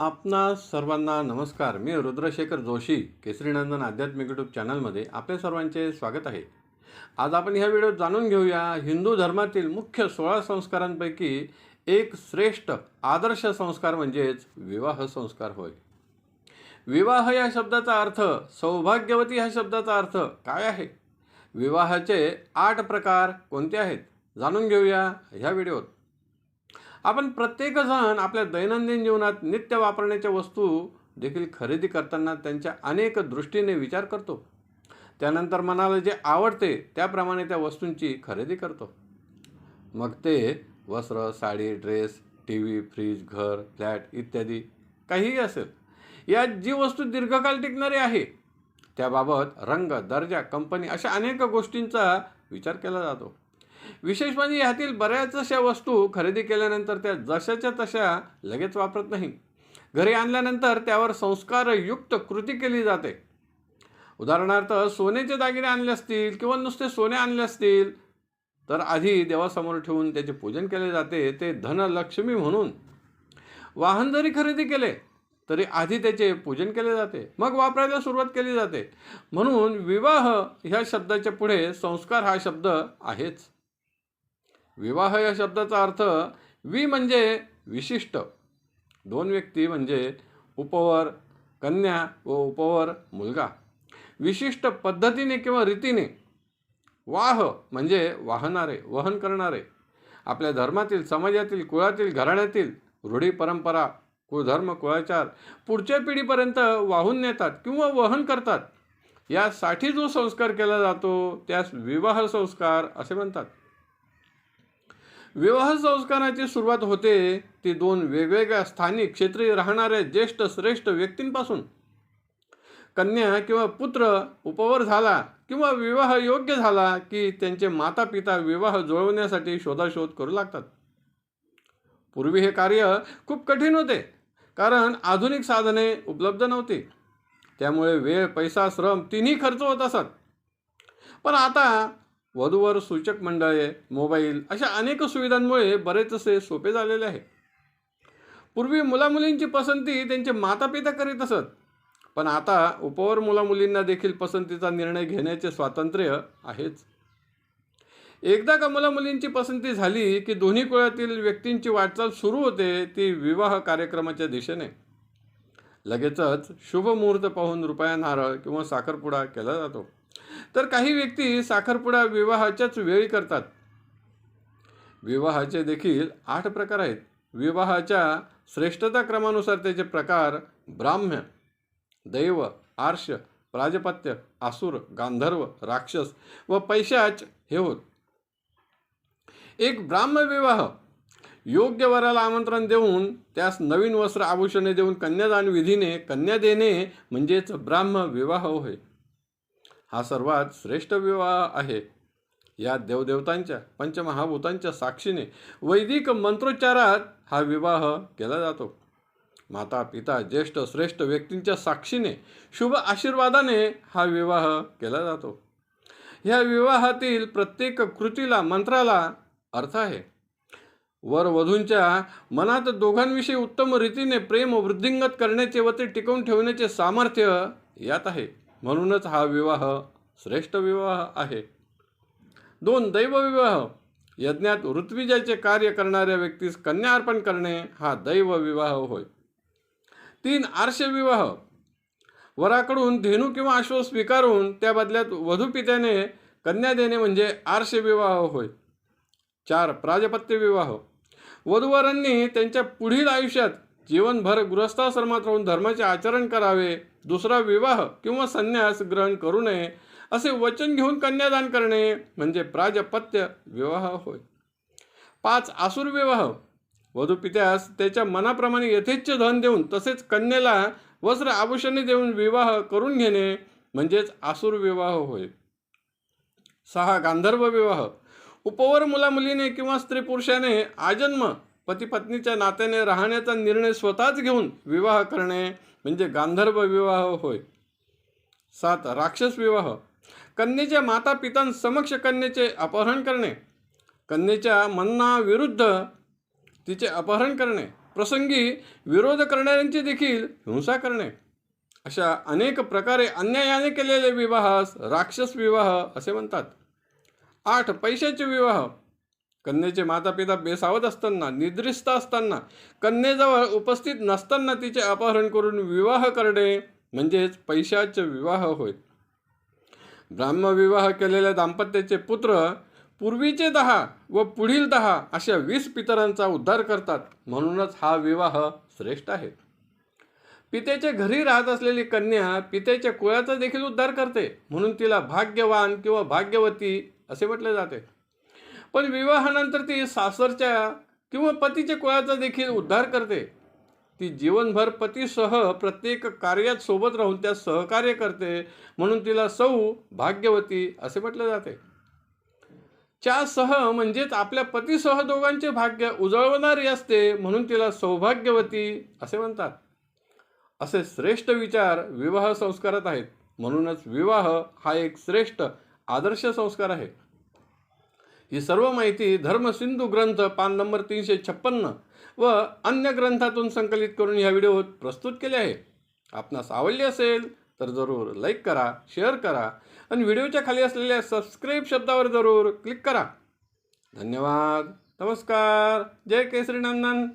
आपणा सर्वांना नमस्कार. मी रुद्रशेखर जोशी केसरीनंदन आध्यात्मिक यूट्यूब चॅनलमध्ये आपल्या सर्वांचे स्वागत आहे. आज आपण ह्या व्हिडिओत जाणून घेऊया हिंदू धर्मातील मुख्य सोळा संस्कारांपैकी एक श्रेष्ठ आदर्श संस्कार म्हणजेच विवाह संस्कार होय. विवाह या शब्दाचा अर्थ सौभाग्यवती ह्या शब्दाचा अर्थ काय आहे? विवाहाचे आठ प्रकार कोणते आहेत? जाणून घेऊया ह्या व्हिडिओत. आपण प्रत्येकजण आपल्या दैनंदिन जीवनात नित्य वापरण्याच्या वस्तू देखील खरेदी करताना त्यांच्या अनेक दृष्टीने विचार करतो. त्यानंतर मनाला जे आवडते त्याप्रमाणे त्या वस्तूंची खरेदी करतो. मग ते वस्त्र sari dress T V fridge घर फ्लॅट इत्यादी काहीही असेल. यात जी वस्तू दीर्घकाळ टिकणारी आहे त्याबाबत रंग दर्जा कंपनी अशा अनेक गोष्टींचा विचार केला जातो. विशेष म्हणजे ह्यातील बऱ्याच अशा वस्तू खरेदी केल्यानंतर त्या जशाच्या तशा लगेच वापरत नाही. घरी आणल्यानंतर त्यावर संस्कारयुक्त कृती केली जाते. उदाहरणार्थ सोन्याचे दागिने आणले असतील किंवा नुसते सोने आणले असतील तर आधी देवासमोर ठेवून त्याचे पूजन केले जाते ते धनलक्ष्मी म्हणून. वाहन जरी खरेदी केले तरी आधी त्याचे पूजन केले जाते मग वापरायला सुरुवात केली जाते. म्हणून विवाह ह्या शब्दाच्या पुढे संस्कार हा शब्द आहेच. विवाह या शब्दाचा अर्थ वि म्हणजे विशिष्ट. दोन व्यक्ती म्हणजे उपवर कन्या व उपवर मुलगा. विशिष्ट पद्धतीने किंवा रीतीने वाह म्हणजे वाहणारे वहन करणारे. आपल्या धर्मातील समाजातील कुळातील घराण्यातील रूढी परंपरा कुळधर्म कुळाचार पुढच्या पिढीपर्यंत वाहून नेतात किंवा वहन करतात. यासाठी जो संस्कार केला जातो त्यास विवाह संस्कार असे म्हणतात. विवाह संस्काराची सुरुवात होते ती दोन वेगवेगळ्या स्थानिक क्षेत्री राहणाऱ्या ज्येष्ठ श्रेष्ठ व्यक्तींपासून. कन्या किंवा पुत्र उपवर झाला किंवा विवाह योग्य झाला की त्यांचे माता पिता विवाह जुळवण्यासाठी शोधाशोध करू लागतात. पूर्वी हे कार्य खूप कठीण होते कारण आधुनिक साधने उपलब्ध नव्हती. त्यामुळे वेळ पैसा श्रम तिन्ही खर्च होत असत. पण आता वधूवर सूचक मंडळे मोबाईल अशा अनेक सुविधांमुळे बरेचसे सोपे झालेले आहे पूर्वी मुलामुलींची पसंती त्यांचे मातापिता करीत असत. पण आता उपवर मुलामुलींना देखील पसंतीचा निर्णय घेण्याचे स्वातंत्र्य आहेच. एकदा का मुलामुलींची पसंती झाली की दोन्ही कुळातील व्यक्तींची वाटचाल सुरू होते ती विवाह कार्यक्रमाच्या दिशेने. लगेचच शुभ मुहूर्त पाहून रुपया नारळ किंवा साखरपुडा केला जातो. तर काही व्यक्ती साखरपुडा विवाहाच्याच वेळी करतात. विवाहाचे देखील आठ प्रकार आहेत. विवाहाच्या श्रेष्ठता क्रमानुसार त्याचे प्रकार ब्राह्म्य दैव आर्ष प्राजपत्य आसुर गांधर्व राक्षस व पैशाच हे होत. एक ब्राह्म विवाह योग्य वराला आमंत्रण देऊन त्यास नवीन वस्त्र आभूषणे देऊन कन्यादान विधीने कन्या देणे म्हणजेच ब्राह्म विवाह होय. हा सर्वात श्रेष्ठ विवाह आहे. या देवदेवतांच्या पंचमहाभूतांच्या साक्षीने वैदिक मंत्रोच्चारात हा विवाह केला जातो. माता पिता ज्येष्ठ श्रेष्ठ व्यक्तींच्या साक्षीने शुभ आशीर्वादाने हा विवाह केला जातो. ह्या विवाहातील प्रत्येक कृतीला मंत्राला अर्थ आहे. वर वधूंच्या मनात दोघांविषयी उत्तम रीतीने प्रेम वृद्धिंगत करण्याचे व ते टिकवून ठेवण्याचे सामर्थ्य यात आहे. म्हणूनच हा विवाह श्रेष्ठ विवाह आहे. दोन दैवविवाह यज्ञात ऋत्विजाचे कार्य करणाऱ्या व्यक्तीस कन्या अर्पण करणे हा दैव विवाह होय. तीन आर्ष विवाह वराकडून धेनू किंवा अश्व स्वीकारून त्या बदल्यात वधूपित्याने कन्या देणे म्हणजे आर्ष विवाह होय. चार प्राजपत्य विवाह वधूवरांनी त्यांच्या पुढील आयुष्यात जीवनभर गृहस्थाश्रमात राहून धर्माचे आचरण करावे दुसरा विवाह किंवा संन्यास ग्रहण करू नये असे वचन घेऊन कन्यादान करणे म्हणजे प्राजपत्य विवाह होय. पाच आसुर विवाह. वधूपित्यास त्याच्या मनाप्रमाणे यथेच्छ धन देऊन तसेच कन्येला वस्त्र आभूषणे देऊन विवाह करून घेणे म्हणजेच आसुर विवाह होय. सहा गांधर्व विवाह. उपवर मुलामुलीने किंवा स्त्री पुरुषाने आजन्म पतीपत्नीच्या नात्याने राहण्याचा निर्णय स्वतःच घेऊन विवाह करणे म्हणजे गांधर्व विवाह होय. सात राक्षस विवाह. कन्येच्या माता पितांसमक्ष कन्येचे अपहरण करणे. कन्येच्या मन्नाविरुद्ध तिचे अपहरण करणे. प्रसंगी विरोध करणाऱ्यांची देखील हिंसा करणे. अशा अनेक प्रकारे अन्यायाने केलेले विवाहास राक्षस विवाह असे म्हणतात. आठ पैशाचे विवाह. कन्येचे माता पिता बेसावत असताना निद्रिस्त असताना कन्येजवळ उपस्थित नसताना तिचे अपहरण करून विवाह करणे म्हणजेच पैशाचे विवाह होय. ब्राह्मविवाह केलेल्या दाम्पत्याचे पुत्र पूर्वीचे दहा व पुढील दहा अशा वीस पितरांचा उद्धार करतात म्हणूनच हा विवाह श्रेष्ठ आहे. पित्याच्या घरी राहत असलेली कन्या पित्याच्या कुळाचा देखील उद्धार करते म्हणून तिला भाग्यवान किंवा भाग्यवती असे म्हटले जाते. पण विवाहानंतर ती सासरच्या किंवा पतीच्या कुळाचा देखील उद्धार करते. ती जीवनभर पतीसह प्रत्येक कार्यात सोबत राहून त्यात सहकार्य करते म्हणून तिला सौ भाग्यवती असे म्हटले जाते. च्या सह म्हणजेच आपल्या पतीसह दोघांचे भाग्य उजळवणारी असते म्हणून तिला सौभाग्यवती असे म्हणतात. असे श्रेष्ठ विचार विवाह संस्कारात आहेत म्हणूनच विवाह हा एक श्रेष्ठ आदर्श संस्कार आहे. ही सर्व माहिती धर्मसिंधू ग्रंथ पान नंबर तीनशे छप्पन्न व अन्य ग्रंथातून संकलित करून या व्हिडिओत प्रस्तुत केले आहे. आपणास आवडली असेल तर जरूर लाईक करा शेअर करा आणि व्हिडिओच्या खाली असलेल्या सबस्क्राईब शब्दावर जरूर क्लिक करा. धन्यवाद. नमस्कार. जय केसरी नंदन.